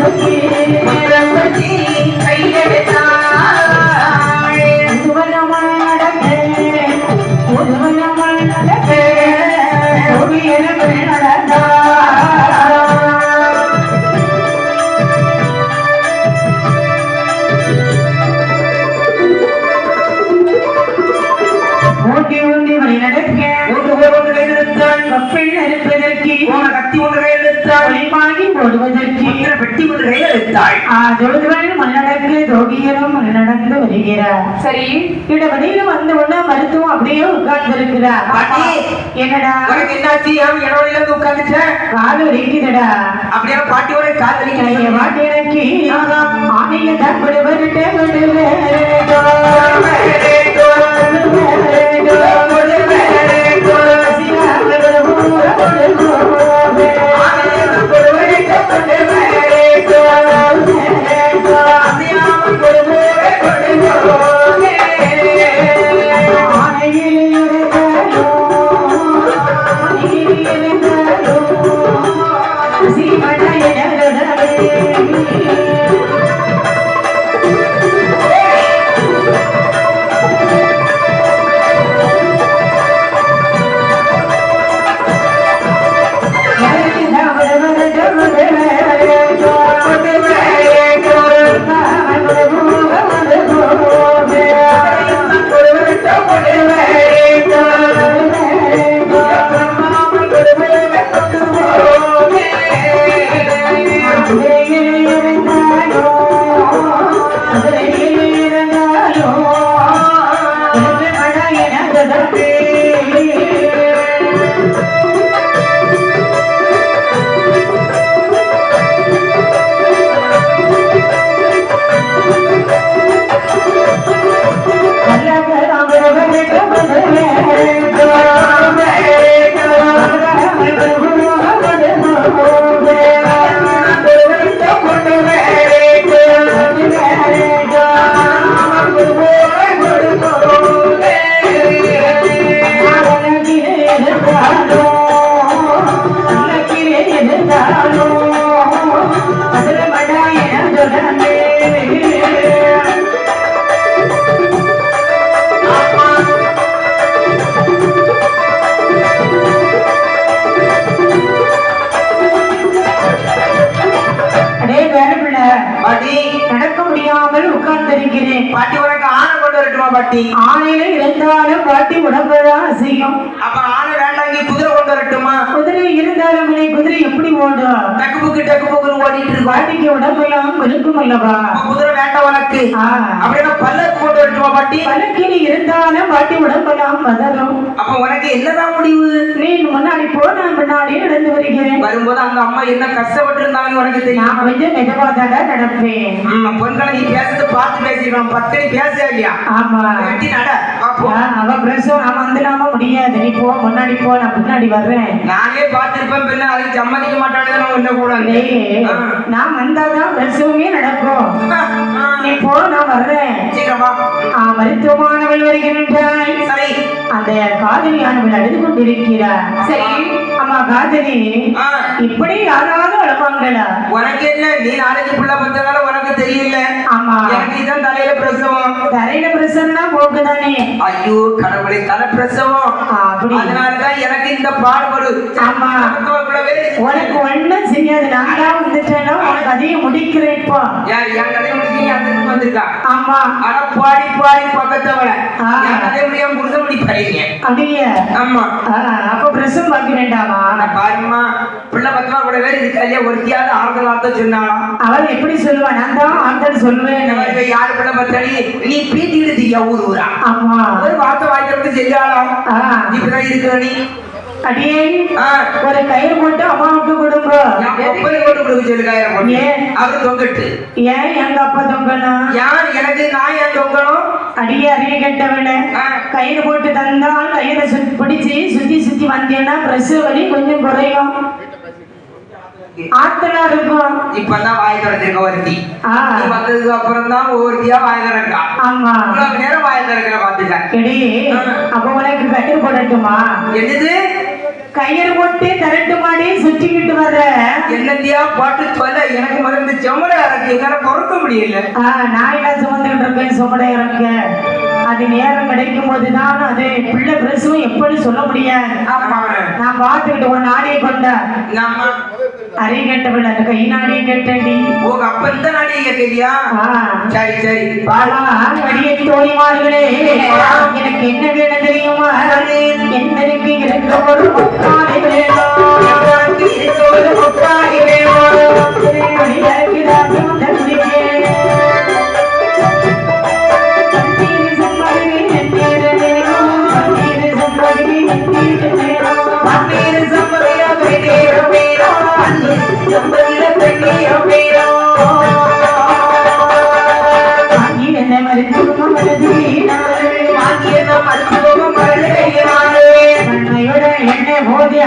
Thank you. பெட்டி ஒன்று கையெழுத்தாள் தொழுதுவன் மண்ணடங்கு வருகிறார். சரி. இடவழியில வந்த உடனே மருத்துவம் அப்படியே உட்கார்ந்து இருக்கிறார் பாட்டி. என்னடா? உனக்கு என்னாச்சு? இடவழியில இருந்து உட்கார்ந்துட்டேன் காது வலிக்குதுடா. அப்படியே பாட்டியோட கால் கைய வலிக்கிறேன் மாட்டி எனக்கு ஆணைய தப்படு வருட அடே ஆணையில பாட்டி உடம்புதான் செய்யும் அப்ப ஆளு வேண்டாங்கி குதிரை கொண்டு வரட்டுமா? குதிரை இருந்தாலும் குதிரை எப்படி ஓடும்? டக்கு புக்கு டக்கு புக்குன்னு ஓடிட்டு இருக்கு. பாட்டிக்கு உடம்பெல்லாம் இருக்கும் அல்லவா? குதிரை வேண்டாம் உனக்கு. ஆ. அப்படின்னா பல்லக்கு கொண்டு வரட்டுமா பாட்டி? பல்லக்கில் இருந்தாலும் பாட்டி உடம்பெல்லாம் பதறும் அப்ப உனக்கு என்னதான் முடிவு? நீ முன்னாடி போ நான் முன்னாடி நடந்து வருகிறேன். வரும்போது அந்த அம்மா என்ன கஷ்டப்பட்டு இருந்தாங்க உனக்கு நான் தெரியும் கொஞ்சம் மெதுவா நடப்பேன். ம், பொண்களை நீ பேசுறது பார்த்து பேசிருக்கணும் பத்து நீ பேச இல்லையா? ஆமா. நட பாப்போம் ஆ, அவ பிரசவம் நான் வந்துடாம முடியாது. நீ போ முன்னாடி போ நான் பின்னாடி வர்றேன். நானே பார்த்திருப்பேன் பின்ன அதுக்கு சம்மதிக்க மாட்டானு நான் கூட நான் வந்தாதான் பிரசவமே நடக்கும். நீ போ நான் வர்றேன். மருத்துவமானவள் வருகின்றாய் சரி. அந்த காதலியானவள் அழுது கொண்டிருக்கிறார். சரி அம்மா காதலி இப்படி யாராவது அழுவாங்களா உனக்கு என்ன? நீ நாளைக்கு புள்ள பத்தனால உனக்கு தெரியல. ஆமா. எனக்கு இதான் தலையில பிரசவம். தரையில பிரசன்னா போக்குதானே? ஐயோ கடவுளை தலை பிரசவம் அதனாலதான் எனக்கு இந்த பாடுபடு ஆமா. உனக்கு ஒண்ணும் செய்யாது. நான் வந்துட்டேன்னா உனக்கு அதையும் முடிக்கிறேன் இப்போ என் கதை முடிச்சு அந்த வந்திருக்கா? ஆமா. ஆனா பாடி பாடி பக்கத்தவள. என் கதை முடியாம புரித முடி பாருங்க அப்படியே? ஆமா. அப்ப பிரசவம் பார்க்க வேண்டாமா? பாருமா பிள்ளை பத்தமா கூட பேர் இதுக்கு ஐயா ஒருத்தியாவது ஆறுதல் வார்த்தை சொன்னாலும் அவள் எப்படி சொல்லுவா? நான் தான் ஆண்கள் சொல்லுவேன். யாரு பிள்ளை பத்தாடி நீ பீட்டிக்கிட்டு தியா ஊர் ஊரா. ஆமா. ஒரு வார்த்தை வாய்க்கிறது செஞ்சாலும் ஆ, இப்படிதான் இருக்கிற நீ? அடியே ஒரு கயிறு போட்டு அம்மாவுக்கு கொடுங்க. கொண்டு கொடுக்க சொல்லுக்காயிரம் பொண்ணு. ஏன்? அவரு தொங்கட்டு. ஏன் எங்க அப்பா தொங்கணும்? யார் எனக்கு நான் ஏன் தொங்கணும்? அடியே அறிய கெட்டவன கயிறு போட்டு தந்தால் கயிறை பிடிச்சு சுத்தி சுத்தி வந்தேன்னா பிரசவ வலி கொஞ்சம் குறையும். ஆத்தலா இருக்கும். இப்பதான் வாய் திறந்திருக்க ஒருத்தி. வந்ததுக்கு அப்புறம் தான் ஒருத்தியா வாய் திறக்கா. ஆமா. நேரம் வாய் திறக்கிற பாத்துக்க அப்ப உனக்கு கயிறு போடட்டுமா? என்னது? கயிறு போட்டு தரட்டுமாடி சுத்திக்கிட்டு வர்ற. என்னத்தியா பாட்டு சொல்ல? எனக்கு இந்த செம்மட இறக்கி. என்னால பொறுக்க முடியல. நான் என்ன சுமந்துகிட்டு இருக்கேன் சுமடை இறக்க. அது நேரம் கிடைக்கும் போதுதான் அது பிள்ளை பிரசவம் எப்படி சொல்ல முடியாது. நான் பார்த்துக்கிட்டு உன் நாடியை கொண்ட. அறி கேட்டவள் அந்த கை நாடியை கேட்டடி உங்க அப்பன் தான் நாடி கேட்கறியா ஆ. சரி சரி. பாலா அடியை தோழிமார்களே எனக்கு என்ன வேணும் தெரியுமா? என்னருக்கு இருக்க ஒரு முக்காலை வேணும். ஒரு முக்காலி வேணும்.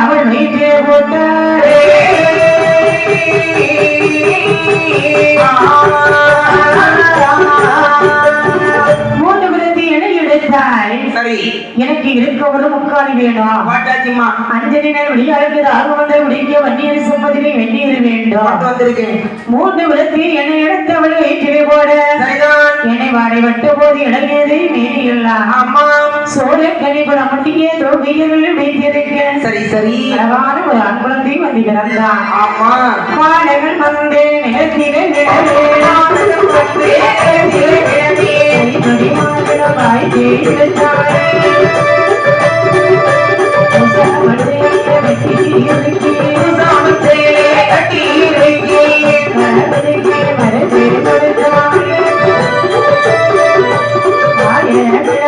அவள் போட்டாரே மூன்று விருத்தி எடை எடுத்தாய் சரி. எனக்கு இருக்க ஒரு முக்காலி வேணும். பாட்டாச்சிம்மா அஞ்சலினர் வெளியாளுக்கு ஆர்வந்த உடைய வன்னியர் சம்மதிலே வெந்நீர் வேண்டும். வந்திருக்கேன். மூன்று விருத்தி என்னை எடுத்தவள் வயிற்றிலே போட. என்னை வாடை வட்ட போது இளங்கியதை மீறியுள்ளார் அம்மா. சோழ கனிபுர மட்டிய தோல்வியர்கள் வைத்திருக்க சரி சரி. அழகான ஒரு குழந்தை வந்து பிறந்தான். ஆமா. மாணவன் வந்து நிலத்திலே சாமத்தேலே கட்டி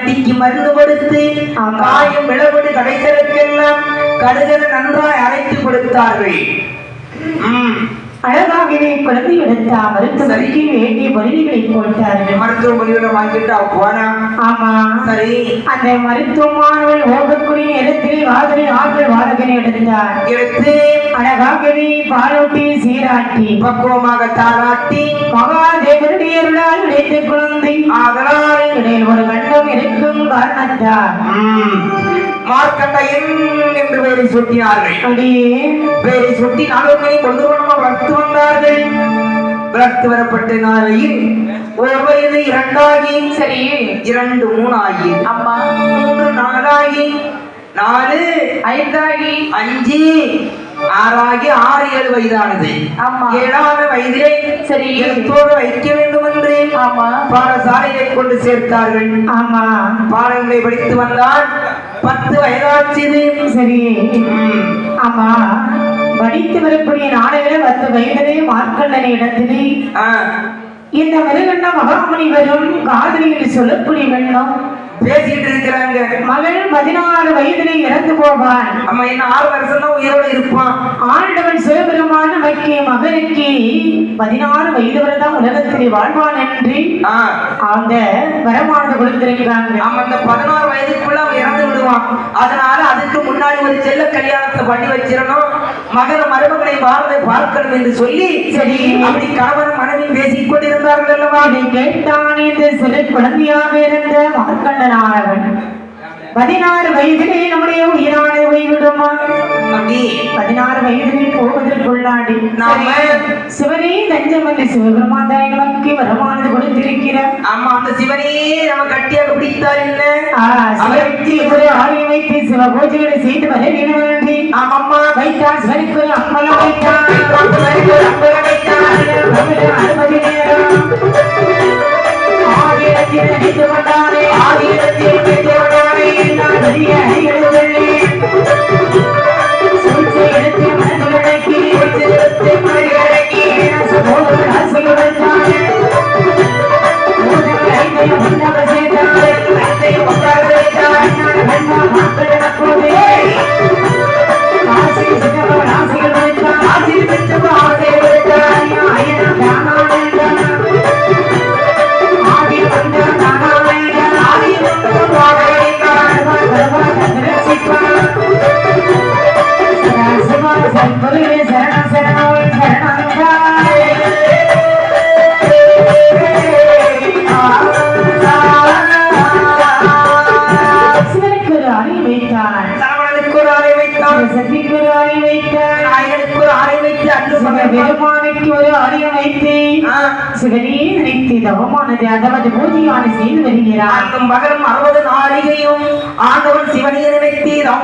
கட்டிக்கு மருந்து கொடுத்து. காயம் விளவடு கடைகளுக்கெல்லாம் கடுகன நன்றாய் அரைத்து கொடுத்தார்கள். அழகாகவே குழந்தை எடுத்த மருத்துவருக்கு வேண்டிய பொருள்களை போட்டார்கள். மருத்துவ முடிவுல வாங்கிட்டு அவ போனா? ஆமா. சரி. அந்த மருத்துவமானவள் ஓகக்கூடிய நேரத்தில் வாதனை ஆற்றல் வாடகனை எடுத்தார். எடுத்து அழகாகவே பாலூட்டி சீராட்டி. பக்குவமாக தாராட்டி மகாதேவருடைய அருளால் கிடைத்த குழந்தை. ஆதலால் இடையில் ஒரு மார்க்கண்டையன் என்று பெயரை சுட்டினார்கள். அப்படியே பெயரை சுட்டி நாளொன்றை கொண்டு கொண்டு வளர்த்து வந்தார்கள். வளர்த்து வரப்பட்ட நாளையில் ஒரு வயது இரண்டாகி சரி. இரண்டு மூணாகி அம்மா. மூன்று நாலாகி நாலு ஐந்தாகி அஞ்சு ஆறாகி ஆறு ஏழு வயதானது. ஏழாவது வயதிலே சரி. எழுத்தோடு வைக்க வேண்டும் என்று ஆமா. பாடசாலையை கொண்டு சேர்த்தார்கள். ஆமா. பாடங்களை படித்து வந்தால் பத்து வயதாச்சுது. சரி. ஆமா. படித்து வரக்கூடிய நாடுகளில் பத்து வயதிலே மார்க்கண்டனை இடத்திலே. இந்த மிருகண்ட மகாமுனிவரும் காதலியில் சொல்லக்கூடிய வெள்ளம். பேசிட்டு இருக்கிறாங்க மகள் பதினாறு வயதிலே இறந்து போவான் அம்மா என்ன ஆறு வருஷம் தான் உயிரோட இருப்பான். ஆண்டவன் சிவபெருமான வைக்கிய மகனுக்கு பதினாறு வயது வரை தான் உலகத்திலே வாழ்வான் என்று அந்த வரமானது கொடுத்திருக்கிறாங்க. ஆமா அந்த பதினாறு வயதுக்குள்ள அவன் இறந்து விடுவான். அதனால அதுக்கு முன்னாடி ஒரு செல்ல கல்யாணத்தை பண்ணி வச்சிடணும். மகன மருமகளை பார்க்கணும் என்று சொல்லி சரி. அப்படி கணவன் மனைவி பேசிக் அதை கேட்டான் இந்த சிறு குழந்தையாக இருந்த மார்க்கண்டனானவன். பதினாறு வயதிலே நம்முடைய உயிரானது போய்விடுமா? அப்படி பதினாறு வயதிலே போவதற்குள்ளாடி நாம சிவனே தஞ்சம் என்று சிவபெருமான் நமக்கு வரமானது கொடுத்திருக்கிறார் ஆமா அந்த சிவனையே நம்ம கட்டியாக பிடித்தார் என்ன? ஆ, சிவனுக்கு ஒரு ஆலயம் வைத்து சிவ பூஜைகளை செய்து வர வேண்டும் என்று ஆமாம்மா. வைத்தார் சிவனுக்கு ஒரு அம்பலம் வைத்தார் சிவனுக்கு ஒரு அம்பலம் வைத்தார். அனுமதி நேரம். ஆயிரத்தில் நினைத்து கொண்டாரே. ஆயிரத்தில் பெற்றோரானே நான் பெரிய அடிகளை சொல்லி சூழ்ச்சி எடுத்து மனதில் அடக்கி. சிவத்தை மணிகடக்கி மூன்று ஐந்தையும்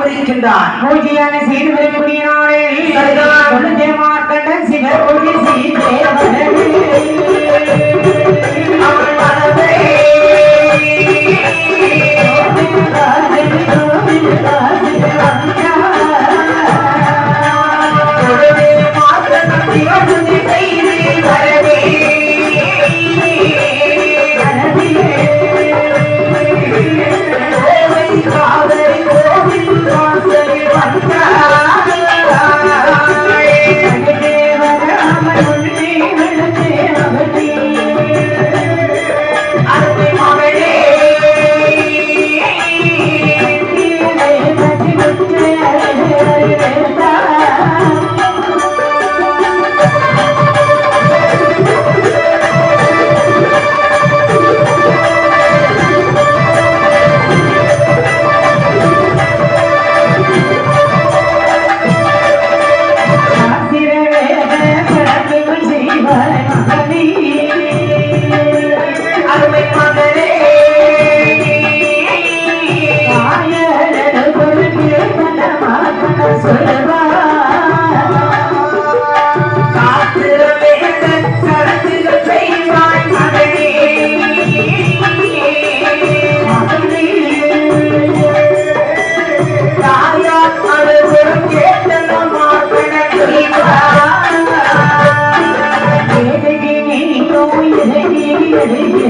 நினைத்து பூஜையான செய்து வரக்கூடிய Hallelujah.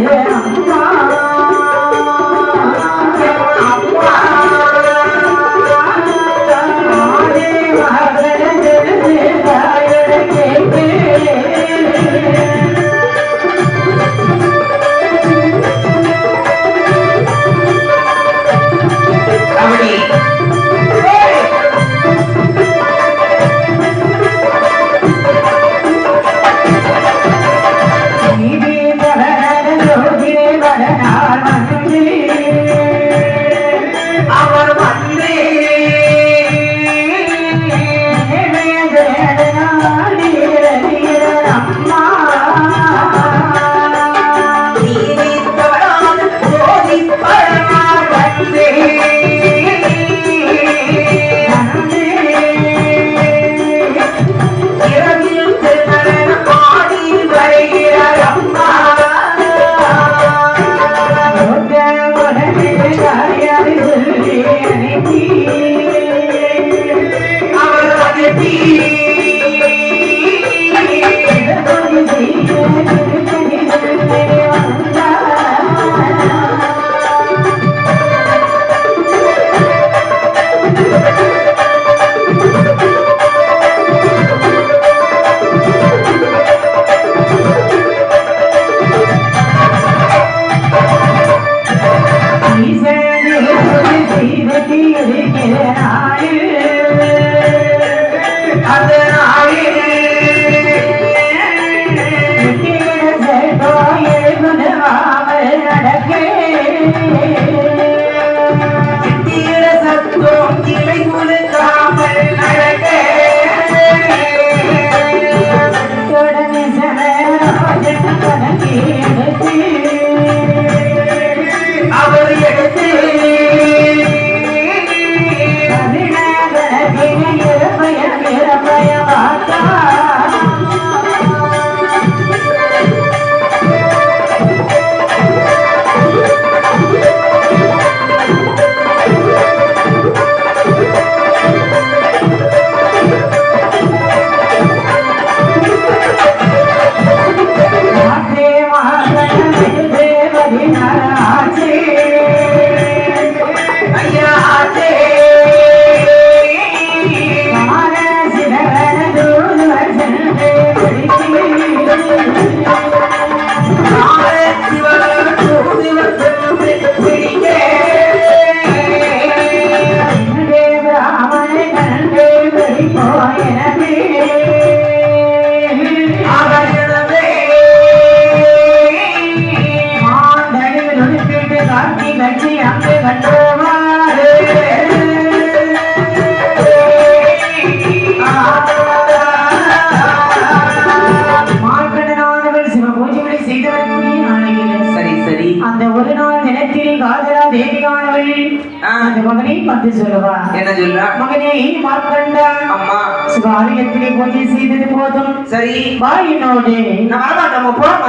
சரி வா என்னோடு நான் வரமாட்டேன் நம்ம போறோம்?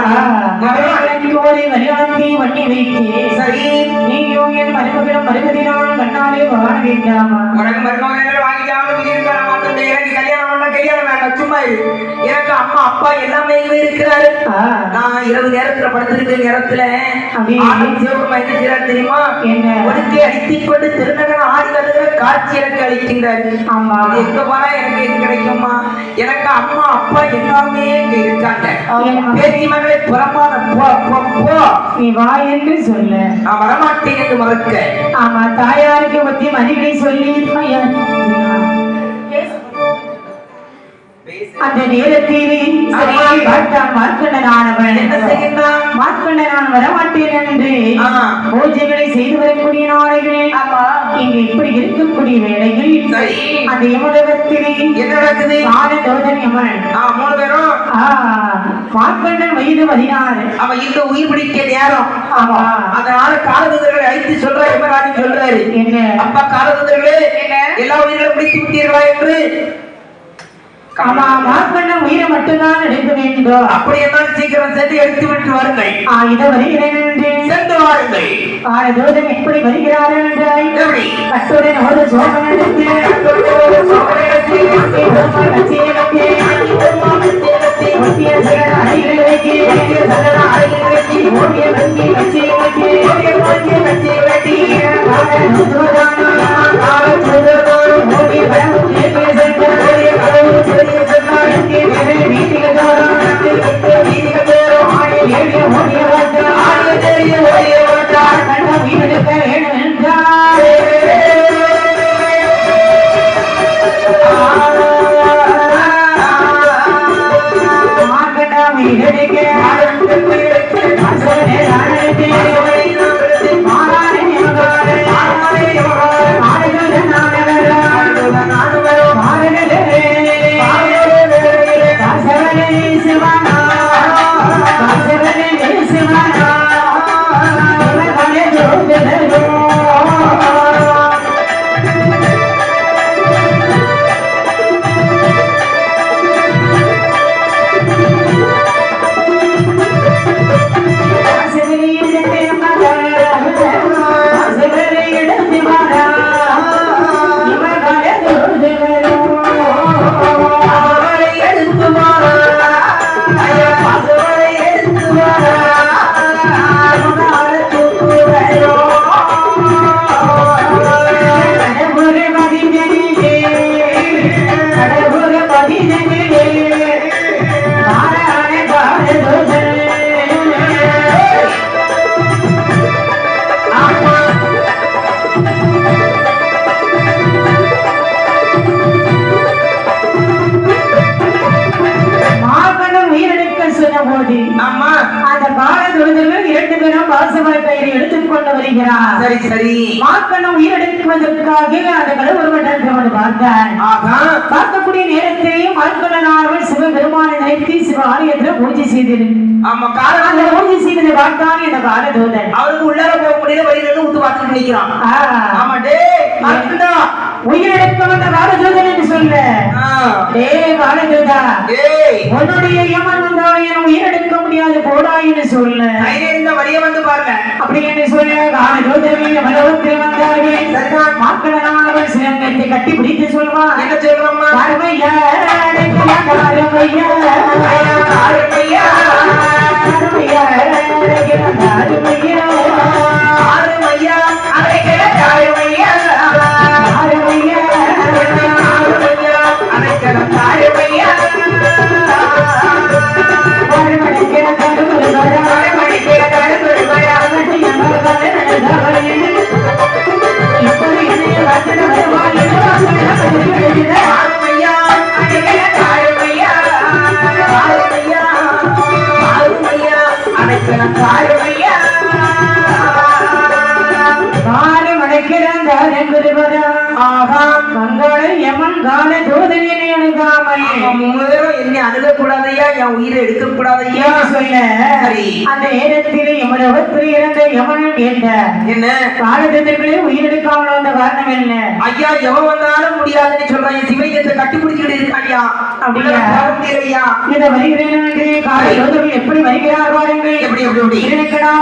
ஒரு கல்யாணத்தை வண்ணி வைத்தே. சரி. நீயும் என் மருமகளும் மருமதினால் கண்ணாலே வேண்டாமா உனக்கு மருமகன் வாங்கிக்காம விஜயகார மாத்தம் எனக்கு கல்யாணம் பண்ண கல்யாணம் வேண்டாம் சும்மா எனக்கு அம்மா அப்பா எல்லாமே இருக்கிறாரு. நான் இரவு நேரத்துல படுத்திருக்கிற நேரத்துல சிவக்கும் என்ன செய்யறாரு தெரியுமா? என்ன? ஒடுக்கை அடித்துக் கொண்டு திருநகரம் ஆடி வருகிற காட்சி எனக்கு அளிக்கின்றார். ஆமா. இது எங்க போனா எனக்கு எது கிடைக்குமா எனக்கு அம்மா அப்பா எல்லாமே இங்க இருக்காங்க. பேத்தி மகளை புறமான போ போ போ. நீ வா என்று சொல்ல. நான் வரமாட்டேன் என்று மறுக்க. ஆமா தாயாருக்கு பத்தி மதிகளை சொல்லி அந்த நேரத்தில் மார்க்கண்டனானவன். என்ன செய்கின்றான்? மார்க்கண்டனான் வரமாட்டேன் என்று. பூஜைகளை செய்து வரக்கூடிய நாளைகள் இங்கு இப்படி இருக்கக்கூடிய வேளையில் சரி. அந்த யமலோகத்திலே என்ன நடக்குது? சாரதோதன் யமன். மூணு பேரும் மார்க்கண்டன் வயது பதினாறு. அவன் இந்த உயிர் பிடிக்க நேரம். ஆமா. அதனால காலதூதர்களை அழைத்து சொல்றாரு யமராஜி சொல்றாரு. என்ன? அப்பா காலதூதர்களே எல்லா உயிர்களும் பிடித்து விட்டீர்களா என்று? ஆமா மார்க்கண்டன் உயிரை மட்டும்தான் எடுக்க வேண்டும் அப்படி என்றால் சீக்கிரம் சென்று எடுத்து விட்டு வாருங்கள். இதை வருகிறேன் சென்று வாருங்கள். சாரதோதன் எப்படி வருகிறார்கள் என்றாய் கட்டுடன் ஒரு சோழனிடத்தில் ஒட்டிய சகல வண்டி கட்சிகளுக்கு செய்தது ஆமா காரணம் பூஜை செய்ததை பார்த்தான் இந்த காலதூதன் அவருக்கு உள்ளார போக வழியில இருந்து ஊத்து பார்த்துட்டு நிக்கிறான். ஆமா டேய் மார்க்கண்டா உயிரிழக்க வந்த காலதூதன் என்று சொல்ல. டே டேய் உன்னுடைய யமன் வந்தால் என் உயிரெடுக்க முடியாது போடா என்று சொல்ல. இருந்த வழிய வந்து பாருங்க. அப்படி என்று சொல்ல காலதூதர்கள் மலவத்தில் வந்தார்கள். சரிதான். மார்க்கண்டனானவன் சிவங்கத்தை கட்டி பிடித்து சொல்வான். என்ன சொல்றோம்மா? கருமையா கருமையா ஐயா, ஆறுமையா கருமையா. சரி. அந்த நேரத்தில் எமனவத்தில் இறந்த யமனன் கேட்ட என்ன? காலத்திற்குள்ளே உயிரெடுக்காமல் வந்த காரணம் என்ன? ஐயா எவன் வந்தாலும் முடியாதுன்னு சொல்றான் சிவலிங்கத்தை கட்டிப்பிடிச்சுக்கிட்டு இருக்காயா? அப்படியா? இந்த வருகிறேன் கால எப்படி வருகிறார் பாருங்கள். எப்படி எப்படி எப்படி? இருக்கடா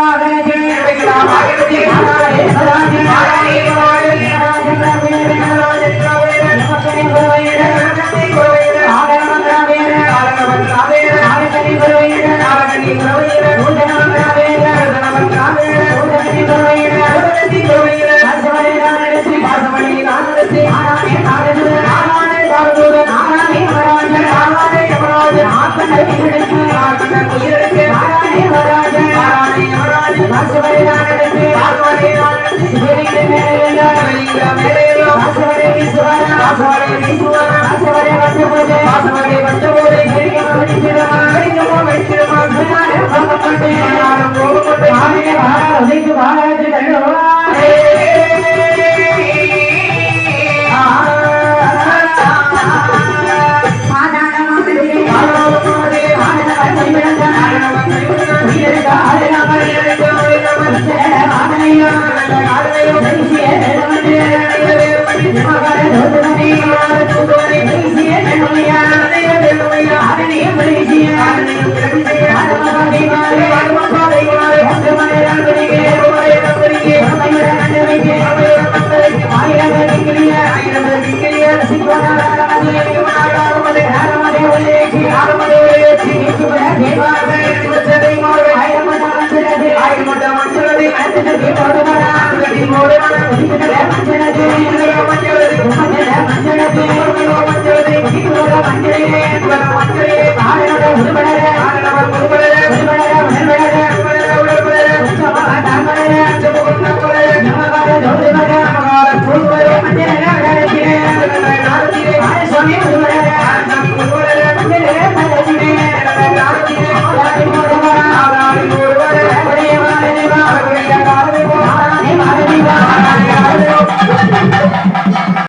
That's what it is. வந்தபோது, சிவலிங்கம் வெடித்திடுமா, சிவனாரே கோபப்பட்டு, ஆணைய வாரா, உதைத்து வாராது தள்ளுவார். ஆயிரம்